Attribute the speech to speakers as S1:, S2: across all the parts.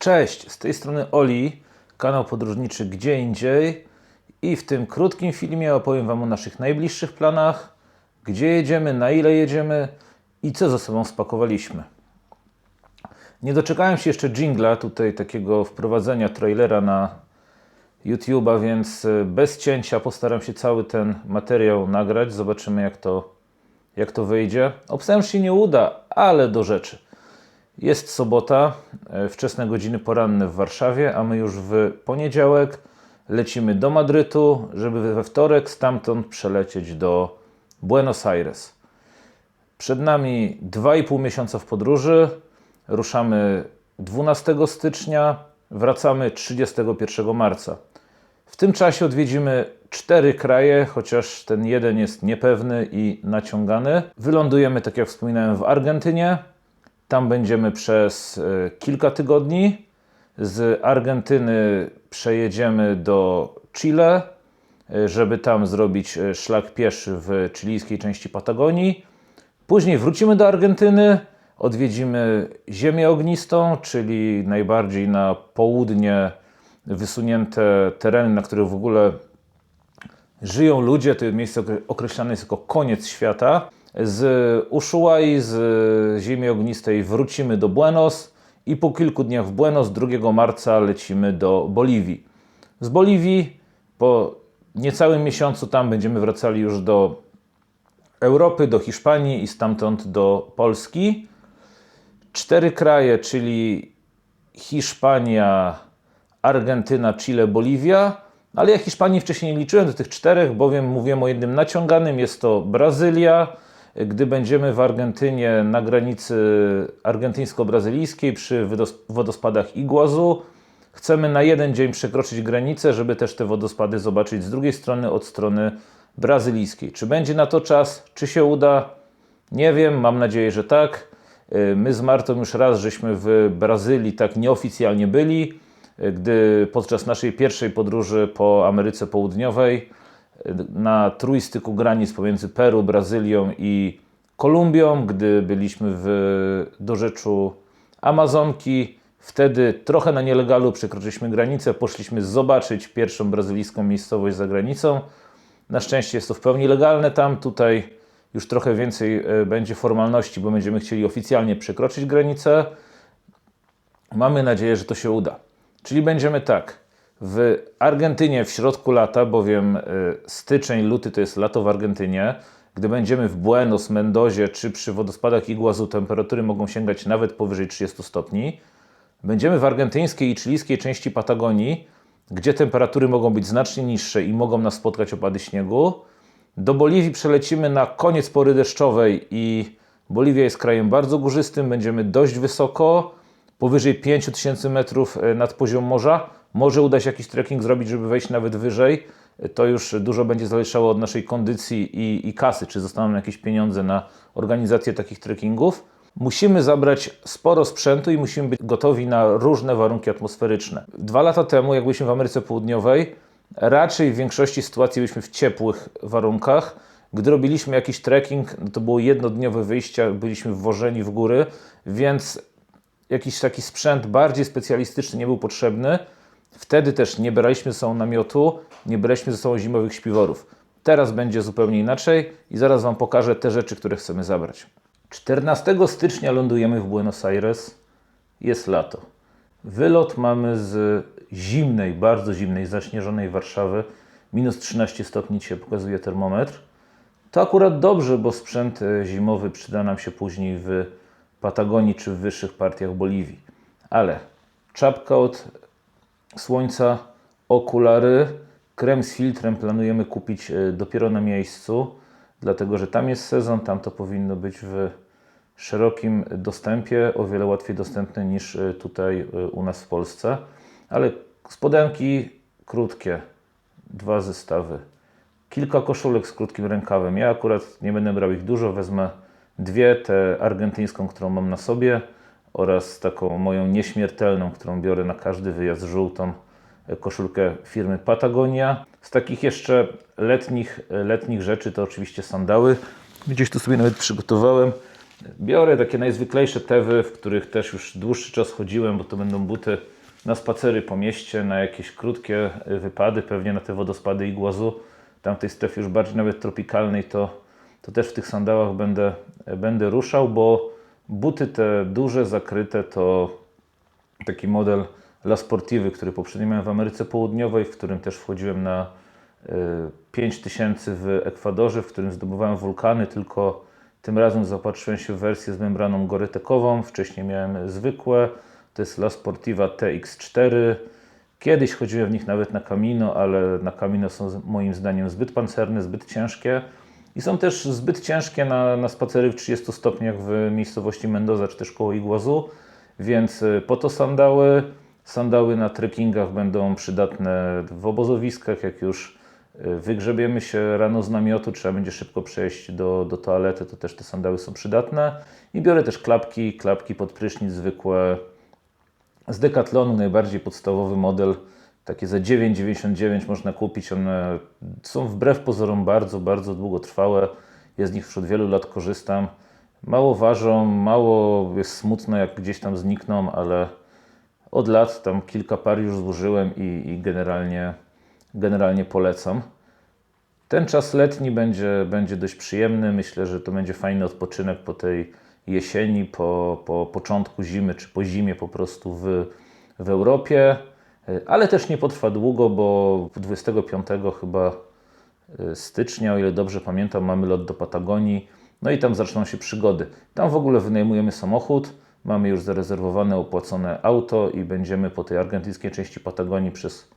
S1: Cześć, z tej strony Oli, kanał podróżniczy Gdzie Indziej i w tym krótkim filmie opowiem Wam o naszych najbliższych planach, gdzie jedziemy, na ile jedziemy i co ze sobą spakowaliśmy. Nie doczekałem się jeszcze jingla, tutaj takiego wprowadzenia trailera na YouTube'a, więc e, bez cięcia postaram się cały ten materiał nagrać. Zobaczymy jak to, jak to wyjdzie. Obstawiam, że się nie uda, ale do rzeczy. Jest sobota, e, wczesne godziny poranne w Warszawie, a my już w poniedziałek lecimy do Madrytu, żeby we wtorek stamtąd przelecieć do Buenos Aires. Przed nami 2,5 miesiąca w podróży. Ruszamy 12 stycznia, wracamy 31 marca. W tym czasie odwiedzimy cztery kraje, chociaż ten jeden jest niepewny i naciągany. Wylądujemy, tak jak wspominałem, w Argentynie. Tam będziemy przez e, kilka tygodni. Z Argentyny przejedziemy do Chile, e, żeby tam zrobić e, szlak pieszy w chilijskiej części Patagonii. Później wrócimy do Argentyny, odwiedzimy Ziemię Ognistą, czyli najbardziej na południe wysunięte tereny, na których w ogóle żyją ludzie. To miejsce określane jest jako koniec świata. Z Ushuaí, z Ziemi Ognistej wrócimy do Buenos i po kilku dniach w Buenos 2 marca lecimy do Boliwii. Z Boliwii po niecałym miesiącu tam będziemy wracali już do Europy, do Hiszpanii i stamtąd do Polski. Cztery kraje, czyli Hiszpania, Argentyna, Chile, Boliwia. Ale ja Hiszpanii wcześniej nie liczyłem do tych czterech, bowiem mówiłem o jednym naciąganym. Jest to Brazylia. Gdy będziemy w Argentynie na granicy argentyńsko-brazylijskiej przy wodospadach Iguazu, chcemy na jeden dzień przekroczyć granicę, żeby też te wodospady zobaczyć z drugiej strony, od strony brazylijskiej. Czy będzie na to czas? Czy się uda? Nie wiem, mam nadzieję, że tak. My z Martą już raz żeśmy w Brazylii tak nieoficjalnie byli, gdy podczas naszej pierwszej podróży po Ameryce Południowej na trójstyku granic pomiędzy Peru, Brazylią i Kolumbią, gdy byliśmy w dorzeczu Amazonki. Wtedy trochę na nielegalu przekroczyliśmy granicę, poszliśmy zobaczyć pierwszą brazylijską miejscowość za granicą. Na szczęście jest to w pełni legalne tam. Tutaj już trochę więcej e, będzie formalności, bo będziemy chcieli oficjalnie przekroczyć granicę. Mamy nadzieję, że to się uda. Czyli będziemy tak. W Argentynie w środku lata, bowiem e, styczeń, luty to jest lato w Argentynie. Gdy będziemy w Buenos, Mendozie czy przy wodospadach Iguazu, temperatury mogą sięgać nawet powyżej 30 stopni. Będziemy w argentyńskiej i chilijskiej części Patagonii, gdzie temperatury mogą być znacznie niższe i mogą nas spotkać opady śniegu. Do Boliwii przelecimy na koniec pory deszczowej i Boliwia jest krajem bardzo górzystym, będziemy dość wysoko, powyżej 5000 metrów e, nad poziom morza. Może uda się jakiś trekking zrobić, żeby wejść nawet wyżej. To już dużo będzie zależało od naszej kondycji i, i kasy, czy zostaną jakieś pieniądze na organizację takich trekkingów. Musimy zabrać sporo sprzętu i musimy być gotowi na różne warunki atmosferyczne. Dwa lata temu, jak byliśmy w Ameryce Południowej, raczej w większości sytuacji byliśmy w ciepłych warunkach. Gdy robiliśmy jakiś trekking, to było jednodniowe wyjście, byliśmy wwożeni w góry, więc jakiś taki sprzęt bardziej specjalistyczny nie był potrzebny. Wtedy też nie braliśmy ze sobą namiotu, nie braliśmy ze sobą zimowych śpiworów. Teraz będzie zupełnie inaczej i zaraz Wam pokażę te rzeczy, które chcemy zabrać. 14 stycznia lądujemy w Buenos Aires. Jest lato. Wylot mamy z zimnej, bardzo zimnej, zaśnieżonej Warszawy. Minus 13 stopni dzisiaj pokazuje termometr. To akurat dobrze, bo sprzęt e, zimowy przyda nam się później w Patagonii czy w wyższych partiach Boliwii. Ale czapka od słońca, okulary, krem z filtrem planujemy kupić e, dopiero na miejscu, dlatego że tam jest sezon, tam to powinno być w szerokim dostępie, o wiele łatwiej dostępne niż e, tutaj e, u nas w Polsce. Ale spodenki krótkie, dwa zestawy, kilka koszulek z krótkim rękawem. Ja akurat nie będę brał ich dużo, wezmę dwie, tę argentyńską, którą mam na sobie oraz taką moją nieśmiertelną, którą biorę na każdy wyjazd, żółtą koszulkę firmy Patagonia. Z takich jeszcze letnich, letnich rzeczy to oczywiście sandały. Gdzieś tu sobie nawet przygotowałem Biorę takie najzwyklejsze tewy, w których też już dłuższy czas chodziłem, bo to będą buty na spacery po mieście, na jakieś krótkie wypady, pewnie na te wodospady i głazu. Tam tej strefie już bardziej nawet tropikalnej, to, to też w tych sandałach będę, będę ruszał, bo buty te duże, zakryte to taki model La Sportive, który poprzednio miałem w Ameryce Południowej, w którym też wchodziłem na y, 5000 w Ekwadorze, w którym zdobywałem wulkany, tylko tym razem zaopatrzyłem się w wersję z membraną gorytekową. Wcześniej miałem zwykłe, to jest La Sportiva TX4. Kiedyś chodziłem w nich nawet na Camino, ale na Camino są moim zdaniem zbyt pancerne, zbyt ciężkie. I są też zbyt ciężkie na, na spacery w 30 stopniach w miejscowości Mendoza czy też koło Iguazu, więc y, po to sandały. Sandały na trekkingach będą przydatne w obozowiskach, jak już y, wygrzebiemy się rano z namiotu, trzeba będzie szybko przejść do, do toalety, to też te sandały są przydatne. I biorę też klapki, klapki pod prysznic zwykłe, z Decathlonu najbardziej podstawowy model, takie za 9,99 można kupić. One są wbrew pozorom bardzo, bardzo długotrwałe. Ja z nich już od wielu lat korzystam. Mało ważą, mało jest smutno, jak gdzieś tam znikną, ale od lat tam kilka par już złożyłem i, i generalnie, generalnie polecam. Ten czas letni będzie, będzie dość przyjemny. Myślę, że to będzie fajny odpoczynek po tej jesieni, po, po początku zimy, czy po zimie po prostu w, w Europie. Y, Ale też nie potrwa długo, bo 25 chyba y, stycznia, o ile dobrze pamiętam, mamy lot do Patagonii. No i tam zaczną się przygody. Tam w ogóle wynajmujemy samochód, mamy już zarezerwowane, opłacone auto i będziemy po tej argentyńskiej części Patagonii przez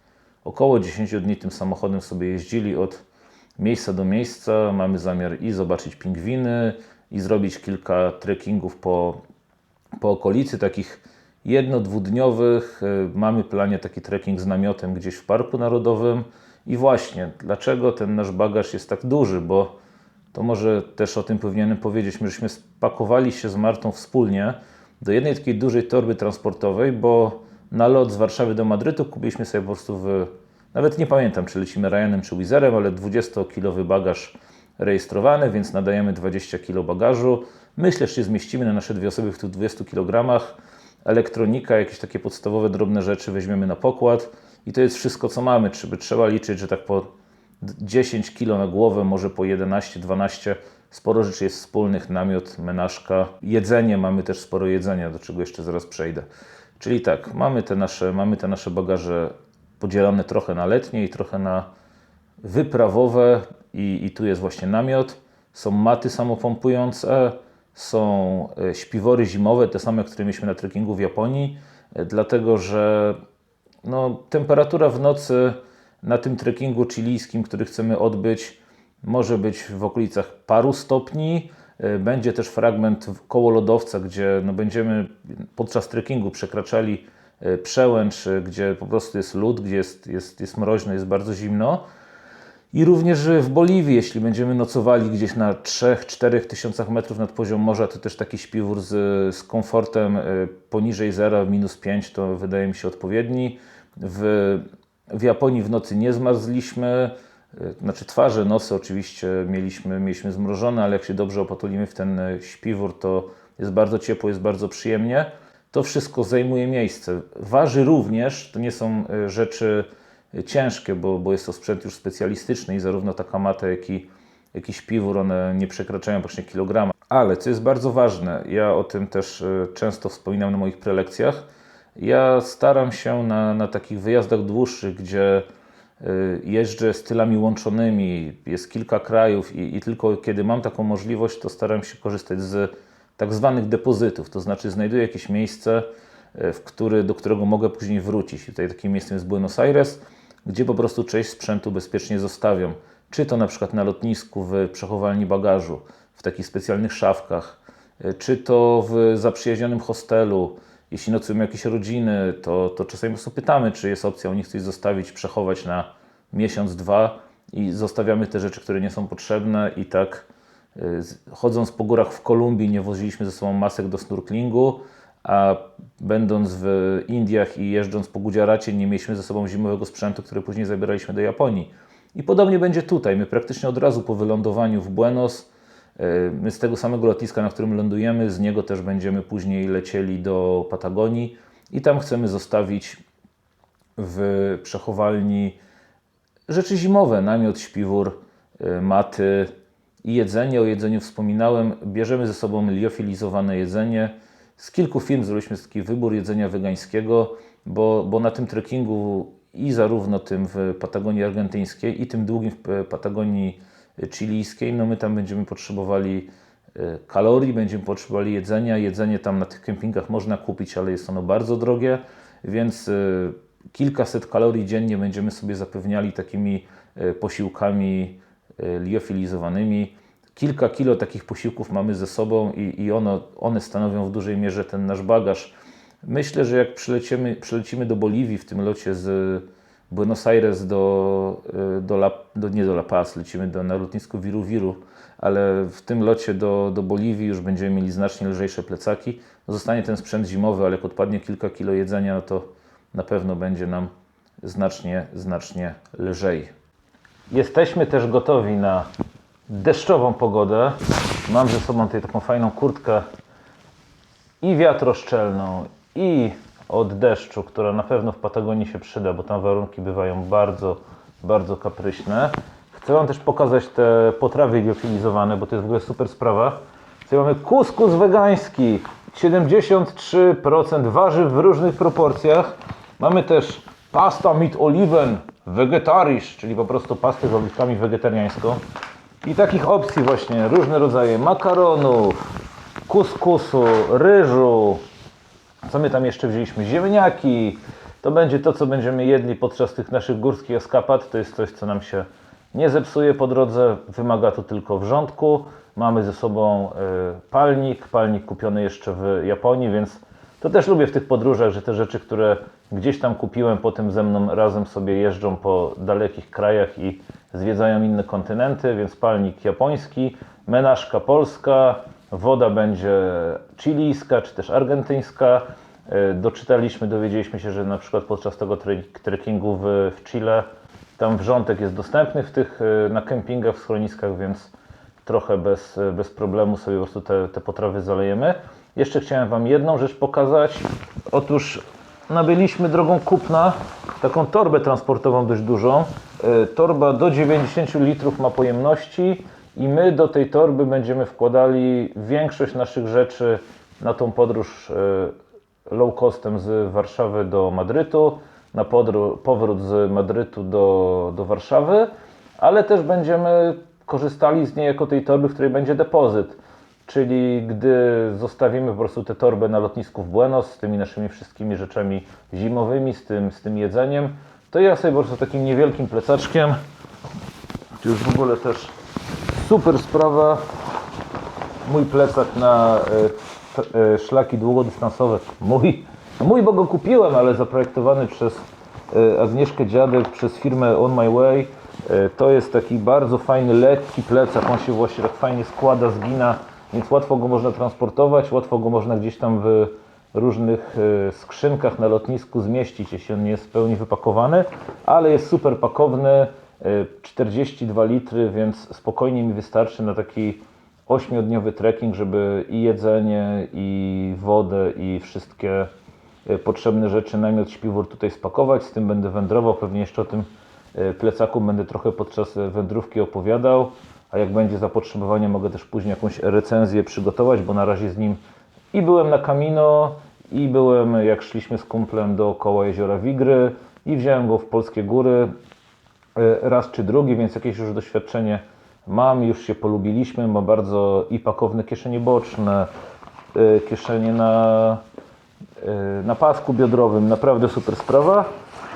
S1: około 10 dni tym samochodem sobie jeździli od miejsca do miejsca. Mamy zamiar i zobaczyć pingwiny, i zrobić kilka trekkingów po, po okolicy, takich jedno-dwudniowych. Y, Mamy planie taki trekking z namiotem gdzieś w Parku Narodowym. I właśnie, dlaczego ten nasz bagaż jest tak duży, bo to może też o tym powinienem powiedzieć. My żeśmy spakowali się z Martą wspólnie do jednej takiej dużej torby transportowej, bo na lot z Warszawy do Madrytu kupiliśmy sobie po prostu w, nawet nie pamiętam, czy lecimy Ryanem czy Wizerem, ale 20-kilowy bagaż rejestrowany, więc nadajemy 20 kg bagażu. Myślę, że się zmieścimy na nasze dwie osoby w tych 20 kg. Elektronika, jakieś takie podstawowe, drobne rzeczy weźmiemy na pokład i to jest wszystko, co mamy. Trzeba, trzeba liczyć, że tak po 10 kg na głowę, może po 11-12. Sporo rzeczy jest wspólnych, namiot, menażka, jedzenie, mamy też sporo jedzenia, do czego jeszcze zaraz przejdę. Czyli tak, mamy te nasze, mamy te nasze bagaże podzielone trochę na letnie i trochę na wyprawowe i, i tu jest właśnie namiot. Są maty samopompujące, są e, śpiwory zimowe, te same, które mieliśmy na trekkingu w Japonii, e, dlatego że no, temperatura w nocy na tym trekkingu chilijskim, który chcemy odbyć, może być w okolicach paru stopni. E, Będzie też fragment koło lodowca, gdzie no, będziemy podczas trekkingu przekraczali przełęcz, gdzie po prostu jest lód, gdzie jest, jest, jest mroźno, jest bardzo zimno. I również w Boliwii, jeśli będziemy nocowali gdzieś na 3-4 tysiącach metrów nad poziom morza, to też taki śpiwór z, z komfortem y, poniżej zera, minus 5 to wydaje mi się odpowiedni. W, w Japonii w nocy nie zmarzliśmy, y, znaczy twarze, nosy oczywiście mieliśmy, mieliśmy zmrożone, ale jak się dobrze opatulimy w ten y, śpiwór, to jest bardzo ciepło, jest bardzo przyjemnie. To wszystko zajmuje miejsce. Waży również, to nie są rzeczy ciężkie, bo, bo jest to sprzęt już specjalistyczny i zarówno taka mata, jak i, jak i śpiwór, one nie przekraczają właśnie kilograma. Ale co jest bardzo ważne, ja o tym też y, często wspominam na moich prelekcjach, ja staram się na, na takich wyjazdach dłuższych, gdzie y, jeżdżę stylami łączonymi, jest kilka krajów i, i tylko kiedy mam taką możliwość, to staram się korzystać z tak zwanych depozytów, to znaczy znajduję jakieś miejsce, e, w który, do którego mogę później wrócić. I tutaj takim miejscem jest Buenos Aires, gdzie po prostu część sprzętu bezpiecznie zostawiam. Czy to na przykład na lotnisku w przechowalni bagażu, w takich specjalnych szafkach, e, czy to w zaprzyjaźnionym hostelu. Jeśli nocują jakieś rodziny, to, to czasami po prostu pytamy, czy jest opcja u nich coś zostawić, przechować na miesiąc, dwa i zostawiamy te rzeczy, które nie są potrzebne i tak z- chodząc po górach w Kolumbii nie woziliśmy ze sobą masek do snorklingu, a będąc w Indiach i jeżdżąc po Gudziaracie nie mieliśmy ze sobą zimowego sprzętu, który później zabieraliśmy do Japonii. I podobnie będzie tutaj. My praktycznie od razu po wylądowaniu w Buenos E, My z tego samego lotniska, na którym lądujemy, z niego też będziemy później lecieli do Patagonii i tam chcemy zostawić w przechowalni rzeczy zimowe, namiot, śpiwór, y, maty i jedzenie. O jedzeniu wspominałem. Bierzemy ze sobą liofilizowane jedzenie. Z kilku firm zrobiliśmy taki wybór jedzenia wegańskiego, bo, bo na tym trekkingu i zarówno tym w Patagonii Argentyńskiej i tym długim w Patagonii chilijskiej, no my tam będziemy potrzebowali y, kalorii, będziemy potrzebowali jedzenia. Jedzenie tam na tych kempingach można kupić, ale jest ono bardzo drogie, więc y, kilkaset kalorii dziennie będziemy sobie zapewniali takimi y, posiłkami liofilizowanymi. Kilka kilo takich posiłków mamy ze sobą i, i ono, one stanowią w dużej mierze ten nasz bagaż. Myślę, że jak przylecimy, przylecimy do Boliwii w tym locie z Buenos Aires do, y, do, La, do nie do La Paz, lecimy do, na lotnisko Viru Viru, ale w tym locie do, do Boliwii już będziemy mieli znacznie lżejsze plecaki. Zostanie ten sprzęt zimowy, ale jak odpadnie kilka kilo jedzenia, no to na pewno będzie nam znacznie, znacznie lżej. Jesteśmy też gotowi na deszczową pogodę. Mam ze sobą tutaj taką fajną kurtkę i wiatroszczelną, i od deszczu, która na pewno w Patagonii się przyda, bo tam warunki bywają bardzo, bardzo kapryśne. Chcę Wam też pokazać te potrawy liofilizowane, bo to jest w ogóle super sprawa. Tutaj mamy kuskus wegański, 73% warzyw w różnych proporcjach. Mamy też pasta mit oliven vegetarisch, czyli po prostu pastę z oliwkami wegetariańską. I takich opcji właśnie, różne rodzaje makaronów, kuskusu, ryżu, co my tam jeszcze wzięliśmy? Ziemniaki. To będzie to, co będziemy jedli podczas tych naszych górskich eskapad. To jest coś, co nam się nie zepsuje po drodze. Wymaga to tylko wrzątku. Mamy ze sobą y, palnik. Palnik kupiony jeszcze w Japonii, więc to też lubię w tych podróżach, że te rzeczy, które gdzieś tam kupiłem, potem ze mną razem sobie jeżdżą po dalekich krajach i zwiedzają inne kontynenty, więc palnik japoński, menażka polska, woda będzie chilijska czy też argentyńska. E, Doczytaliśmy, dowiedzieliśmy się, że na przykład podczas tego tre- trekkingu w, w Chile tam wrzątek jest dostępny w tych, e, na kempingach, w schroniskach, więc trochę bez, bez problemu sobie po prostu te, te potrawy zalejemy. Jeszcze chciałem Wam jedną rzecz pokazać. Otóż nabyliśmy drogą kupna taką torbę transportową dość dużą. E, Torba do 90 litrów ma pojemności i my do tej torby będziemy wkładali większość naszych rzeczy na tą podróż e, low costem z Warszawy do Madrytu, na powrót z Madrytu do, do Warszawy, ale też będziemy korzystali z niej jako tej torby, w której będzie depozyt. Czyli gdy zostawimy po prostu tę torbę na lotnisku w Buenos z tymi naszymi wszystkimi rzeczami zimowymi, z tym, z tym jedzeniem, to ja sobie po prostu takim niewielkim plecaczkiem, tu już w ogóle też super sprawa, mój plecak na e, e, szlaki długodystansowe, mój, no mój, bo go kupiłem, ale zaprojektowany przez e, Agnieszkę Dziadek, przez firmę On My Way. E, To jest taki bardzo fajny, lekki plecak, on się właśnie tak fajnie składa, zgina, więc łatwo go można transportować, łatwo go można gdzieś tam w różnych e, skrzynkach na lotnisku zmieścić, jeśli on nie jest w pełni wypakowany, ale jest super pakowny, e, 42 litry, więc spokojnie mi wystarczy na taki 8-dniowy trekking, żeby i jedzenie, i wodę, i wszystkie e, potrzebne rzeczy, namiot, śpiwór tutaj spakować. Z tym będę wędrował, pewnie jeszcze o tym e, plecaku będę trochę podczas e, wędrówki opowiadał, a jak będzie zapotrzebowanie, mogę też później jakąś recenzję przygotować, bo na razie z nim i byłem na Camino, i byłem jak szliśmy z kumplem dookoła jeziora Wigry, i wziąłem go w polskie góry e, raz czy drugi, więc jakieś już doświadczenie mam, już się polubiliśmy, ma bardzo i pakowne kieszenie boczne, e, kieszenie na, e, na pasku biodrowym, naprawdę super sprawa.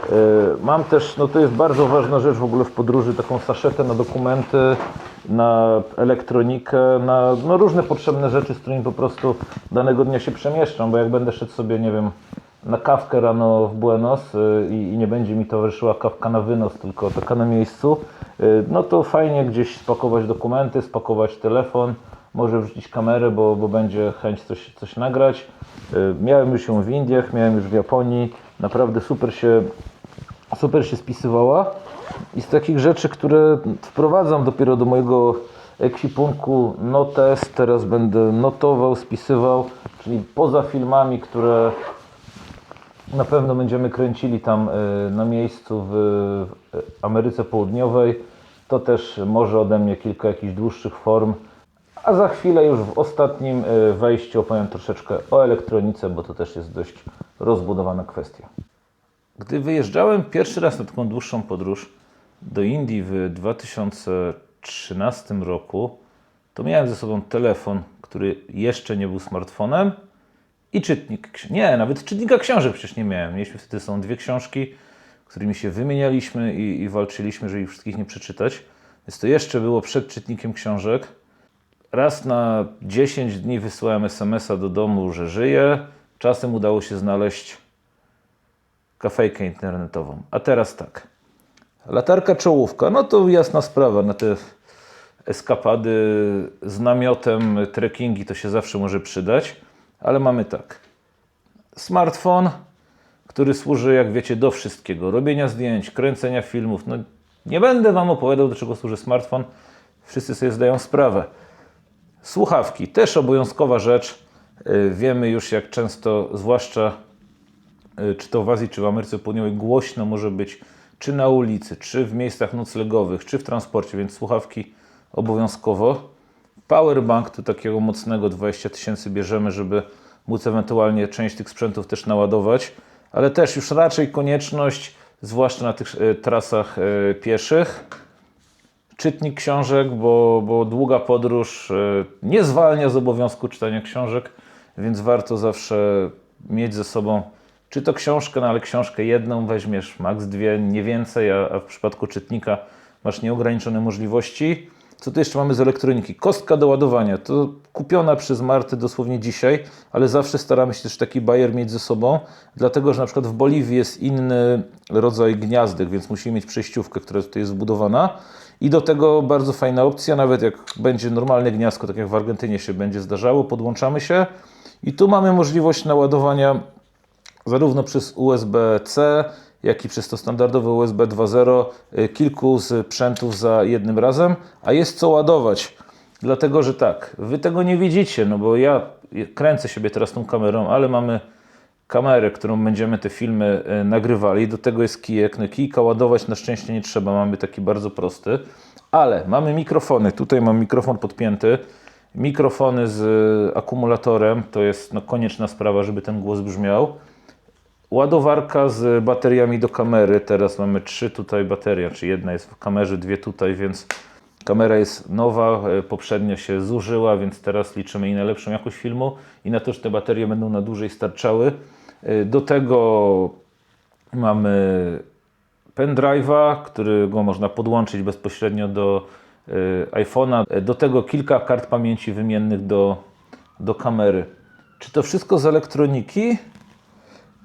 S1: E, Mam też, no to jest bardzo ważna rzecz w ogóle w podróży, taką saszetę na dokumenty, na elektronikę, na no różne potrzebne rzeczy, z którymi po prostu danego dnia się przemieszczam, bo jak będę szedł sobie, nie wiem, na kawkę rano w Buenos y, i, i nie będzie mi towarzyszyła kawka na wynos, tylko taka na miejscu, y, no to fajnie gdzieś spakować dokumenty, spakować telefon, może wrzucić kamerę, bo, bo będzie chęć coś, coś nagrać. Miałem już ją w Indiach, miałem już w Japonii, naprawdę super się, super się spisywała. I z takich rzeczy, które wprowadzam dopiero do mojego ekwipunku notes. Teraz będę notował, spisywał, czyli poza filmami, które na pewno będziemy kręcili tam y, na miejscu w Ameryce Południowej. To też może ode mnie kilka jakichś dłuższych form. A za chwilę już w ostatnim y, wejściu opowiem troszeczkę o elektronice, bo to też jest dość rozbudowana kwestia. Gdy wyjeżdżałem pierwszy raz na taką dłuższą podróż do Indii w 2013 roku, to miałem ze sobą telefon, który jeszcze nie był smartfonem i czytnik. Nie, nawet czytnika książek przecież nie miałem. Mieliśmy wtedy są dwie książki, którymi się wymienialiśmy i, i walczyliśmy, żeby ich wszystkich nie przeczytać. Więc to jeszcze było przed czytnikiem książek. Raz na 10 dni wysyłałem SMS-a do domu, że żyję. Czasem udało się znaleźć kafejkę internetową. A teraz tak. Latarka czołówka, no to jasna sprawa. Na te eskapady z namiotem, trekkingi to się zawsze może przydać. Ale mamy tak. Smartfon, który służy, jak wiecie, do wszystkiego. Robienia zdjęć, kręcenia filmów. No, nie będę Wam opowiadał, do czego służy smartfon. Wszyscy sobie zdają sprawę. Słuchawki, też obowiązkowa rzecz. Yy, Wiemy już, jak często, zwłaszcza yy, czy to w Azji, czy w Ameryce Południowej, głośno może być, czy na ulicy, czy w miejscach noclegowych, czy w transporcie, więc słuchawki obowiązkowo. Powerbank tu takiego mocnego 20 tysięcy bierzemy, żeby móc ewentualnie część tych sprzętów też naładować, ale też już raczej konieczność, zwłaszcza na tych e, trasach pieszych. Czytnik książek, bo, bo długa podróż nie zwalnia z obowiązku czytania książek, więc warto zawsze mieć ze sobą czy to książkę, no ale książkę jedną weźmiesz, maks dwie, nie więcej, a, a w przypadku czytnika masz nieograniczone możliwości. Co tu jeszcze mamy z elektroniki? Kostka do ładowania. To kupiona przez Martę dosłownie dzisiaj, ale zawsze staramy się też taki bajer mieć ze sobą, dlatego że na przykład w Boliwii jest inny rodzaj gniazdek, więc musimy mieć przejściówkę, która tutaj jest wbudowana. I do tego bardzo fajna opcja, nawet jak będzie normalne gniazdko, tak jak w Argentynie się będzie zdarzało, podłączamy się i tu mamy możliwość naładowania zarówno przez USB-C, jak i przez to standardowe USB 2.0 y, kilku sprzętów za jednym razem, a jest co ładować. Dlatego, że tak, wy tego nie widzicie, no bo ja kręcę siebie teraz tą kamerą, ale mamy kamerę, którą będziemy te filmy y, nagrywali. Do tego jest kijek. No kijka ładować na szczęście nie trzeba, mamy taki bardzo prosty. Ale mamy mikrofony. Tutaj mam mikrofon podpięty. Mikrofony z y, akumulatorem to jest no, konieczna sprawa, żeby ten głos brzmiał. Ładowarka z bateriami do kamery. Teraz mamy trzy tutaj baterie, czy jedna jest w kamerze, dwie tutaj, więc kamera jest nowa, e, poprzednio się zużyła, więc teraz liczymy i na lepszą jakość filmu i na to, że te baterie będą na dłużej starczały. E, Do tego mamy pendrive'a, którego można podłączyć bezpośrednio do iPhone'a. E, Do tego kilka kart pamięci wymiennych do, do kamery. Czy to wszystko z elektroniki?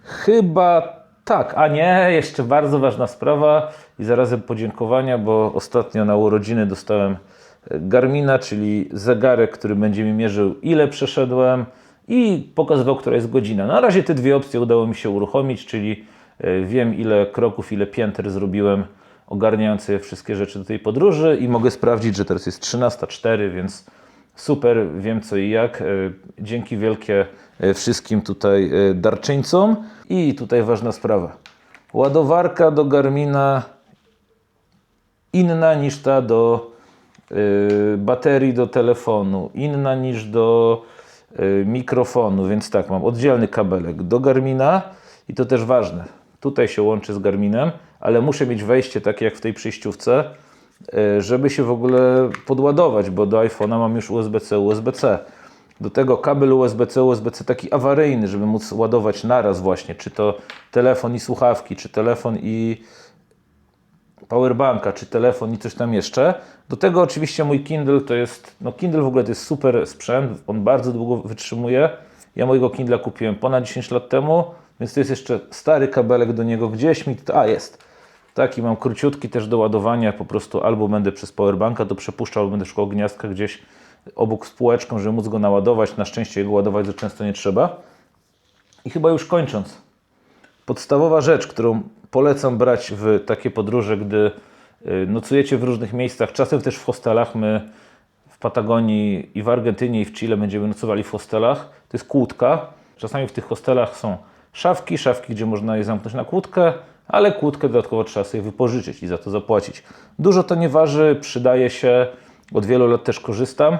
S1: Chyba tak, a nie, jeszcze bardzo ważna sprawa i zarazem podziękowania, bo ostatnio na urodziny dostałem e, Garmina, czyli zegarek, który będzie mi mierzył ile przeszedłem i pokazywał, która jest godzina. Na razie te dwie opcje udało mi się uruchomić, czyli e, wiem ile kroków, ile pięter zrobiłem ogarniając sobie wszystkie rzeczy do tej podróży i mogę sprawdzić, że teraz jest 13.04, więc super, wiem co i jak. E, Dzięki wielkie e, wszystkim tutaj e, darczyńcom. I tutaj ważna sprawa. Ładowarka do Garmina inna niż ta do baterii do telefonu, inna niż do mikrofonu, więc tak, mam oddzielny kabelek do Garmina i to też ważne. Tutaj się łączy z Garminem, ale muszę mieć wejście takie jak w tej przejściówce, y, żeby się w ogóle podładować, bo do iPhone'a mam już USB-C, USB-C. Do tego kabel USB-C, USB-C taki awaryjny, żeby móc ładować naraz właśnie, czy to telefon i słuchawki, czy telefon i powerbanka, czy telefon i coś tam jeszcze. Do tego oczywiście mój Kindle to jest, no Kindle w ogóle to jest super sprzęt, on bardzo długo wytrzymuje. Ja mojego Kindla kupiłem ponad 10 lat temu, więc to jest jeszcze stary kabelek do niego gdzieś mi, a jest. Taki mam króciutki też do ładowania, po prostu albo będę przez powerbanka to przepuszczał, albo będę szukał gniazdka gdzieś obok z półeczką, żeby móc go naładować. Na szczęście jego ładować za często nie trzeba. I chyba już kończąc, podstawowa rzecz, którą polecam brać w takie podróże, gdy y, nocujecie w różnych miejscach, czasem też w hostelach. My Patagonii i w Argentynie i w Chile będziemy nocowali w hostelach. To jest kłódka. Czasami w tych hostelach są szafki, szafki, gdzie można je zamknąć na kłódkę, ale kłódkę dodatkowo trzeba sobie wypożyczyć i za to zapłacić. Dużo to nie waży, przydaje się. Od wielu lat też korzystam.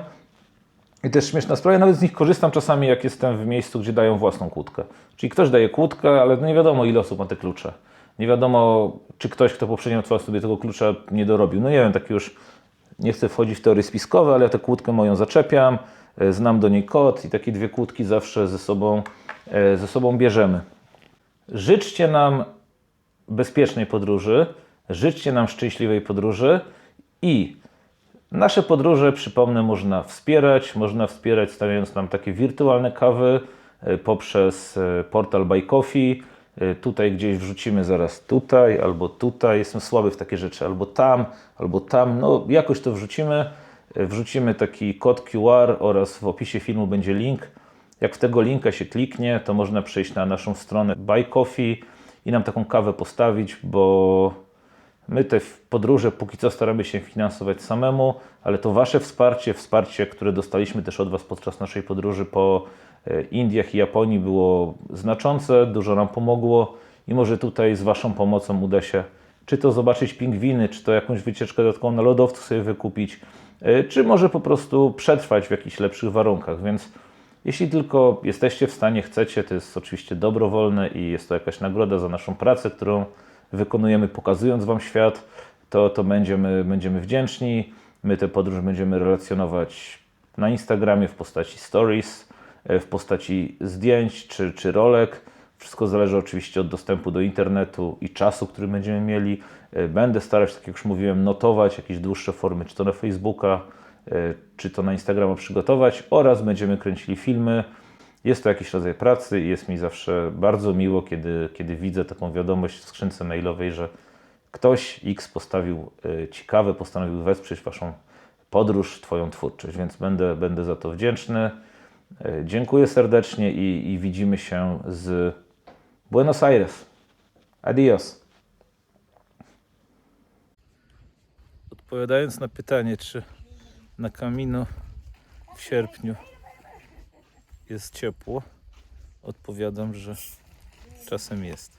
S1: I też śmieszna sprawa, ja nawet z nich korzystam czasami, jak jestem w miejscu, gdzie dają własną kłódkę. Czyli ktoś daje kłódkę, ale nie wiadomo, ile osób ma te klucze. Nie wiadomo, czy ktoś, kto poprzednio trwał sobie tego klucza, nie dorobił. No nie wiem, tak już nie chcę wchodzić w teorie spiskowe, ale ja tę kłódkę moją zaczepiam, e, znam do niej kod i takie dwie kłódki zawsze ze sobą, ze sobą bierzemy. Życzcie nam bezpiecznej podróży, życzcie nam szczęśliwej podróży i Nasze podróże, przypomnę, można wspierać. Można wspierać stawiając nam takie wirtualne kawy e, poprzez e, portal Buy Coffee. E, Tutaj gdzieś wrzucimy zaraz tutaj albo tutaj. Jestem słaby w takie rzeczy. Albo tam, albo tam. No jakoś to wrzucimy. E, Wrzucimy taki kod QR oraz w opisie filmu będzie link. Jak w tego linka się kliknie, to można przejść na naszą stronę Buy Coffee i nam taką kawę postawić, bo My te podróże póki co staramy się finansować samemu, ale to Wasze wsparcie, wsparcie, które dostaliśmy też od Was podczas naszej podróży po e, Indiach i Japonii było znaczące, dużo nam pomogło i może tutaj z Waszą pomocą uda się czy to zobaczyć pingwiny, czy to jakąś wycieczkę dodatkową na lodowcu sobie wykupić, e, czy może po prostu przetrwać w jakichś lepszych warunkach, więc jeśli tylko jesteście w stanie, chcecie, to jest oczywiście dobrowolne i jest to jakaś nagroda za naszą pracę, którą wykonujemy, pokazując Wam świat, to, to będziemy, będziemy wdzięczni. My tę podróż będziemy relacjonować na Instagramie w postaci stories, e, w postaci zdjęć czy, czy rolek. Wszystko zależy oczywiście od dostępu do internetu i czasu, który będziemy mieli. E, Będę starał się, tak jak już mówiłem, notować jakieś dłuższe formy, czy to na Facebooka, czy to na Instagrama przygotować oraz będziemy kręcili filmy. Jest to jakiś rodzaj pracy i jest mi zawsze bardzo miło, kiedy, kiedy widzę taką wiadomość w skrzynce mailowej, że ktoś X postawił y, ciekawe, postanowił wesprzeć Waszą podróż, Twoją twórczość, więc będę, będę za to wdzięczny. Y, Dziękuję serdecznie i, i widzimy się z Buenos Aires. Adios. Odpowiadając na pytanie, czy na Camino w sierpniu jest ciepło, odpowiadam, że czasem jest,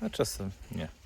S1: a czasem nie.